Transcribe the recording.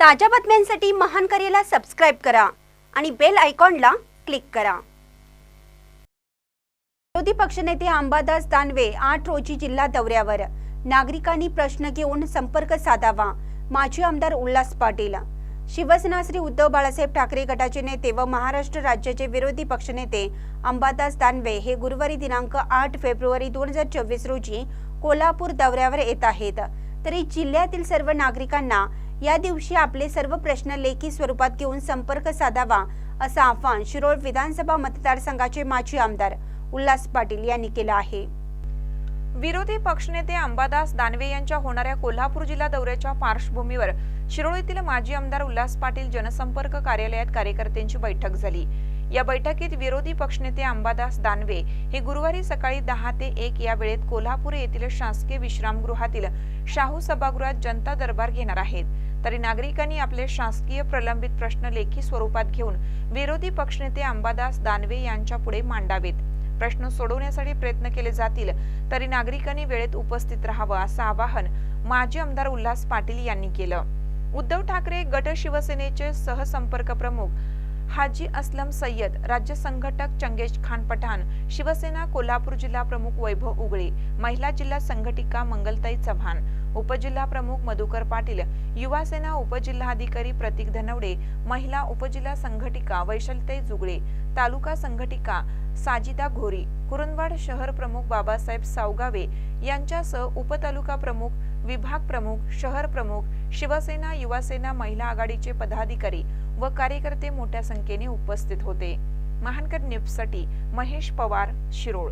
ताज्या बातम्यांसाठी महान करेला सबस्क्राईब करा आणि बेल आयकॉनला क्लिक करा. विरोधी पक्षनेते अंबादास दानवे आठ रोजी जिल्हा दौऱ्यावर. नागरिकांनी प्रश्न घेऊन संपर्क साधावा. माजी आमदार उल्हास पाटील. शिवसेना श्री उद्धव बाळासाहेब ठाकरे गटाचे नेते व महाराष्ट्र राज्याचे विरोधी पक्षनेते अंबादास दानवे हे गुरुवारी दिनांक आठ फेब्रुवारी दोन हजार चोवीस रोजी कोल्हापूर दौऱ्यावर येत आहेत. तरी जिल्ह्यातील सर्व नागरिकांना या दिवशी आपले सर्व प्रश्न लेखी स्वरूपात घेऊन संपर्क साधावा असं आवाहन शिरोळ विधानसभा मतदारसंघाचे माजी आमदार उल्हास पाटील यांनी केलं आहे. विरोधी पक्षनेते अंबादास दानवे यांच्या होणाऱ्या कोल्हापूर जिल्हा दौऱ्याच्या पार्श्वभूमीवर शिरोळ येथील माजी आमदार उल्हास पाटील जनसंपर्क कार्यालयात कार्यकर्त्यांची बैठक झाली. या बैठकीत विरोधी पक्षनेते अंबादास दानवे हे गुरुवारी सकाळी दहा ते एक या वेळेत कोल्हापूर येथील शासकीय विश्रामगृहातील शाहू सभागृहात जनता दरबार घेणार आहेत. तरी नागरिकांनी आपले शासकीय प्रलंबित प्रश्न लेखी स्वरूपात घेऊन विरोधी पक्षनेते अंबादास दानवे यांच्या पुढे मांडावेत. प्रश्न सोडवण्यासाठी प्रयत्न केले जातील तरी नागरिकांनी वेळेत उपस्थित राहावं असं आवाहन माजी आमदार उल्हास पाटील यांनी केलं. उद्धव ठाकरे गट शिवसेनेचे सहसंपर्क प्रमुख हाजी असलम सय्यद राज्य संघटक चंगेज खान पठाण शिवसेना कोल्हापूर जिल्हा प्रमुख वैभव उगळे महिला जिल्हा संघटिका मंगलताई चव्हाण उपजिल्हा प्रमुख मधुकर पाटील युवा सेना उपजिल्हाधिकारी प्रतीक धनवडे महिला उपजिल्हा संघटिका वैशलताई जुगळे तालुका संघटिका साजिदा घोरी कुरुंदवाड शहर प्रमुख बाबासाहेब सावगावे यांच्यासह उपतालुका प्रमुख विभाग प्रमुख शहर प्रमुख शिवसेना युवासेना महिला आघाडीचे पदाधिकारी व कार्यकर्ते मोठ्या संख्येने उपस्थित होते. महानकर न्यूजसाठी महेश पवार शिरोळ.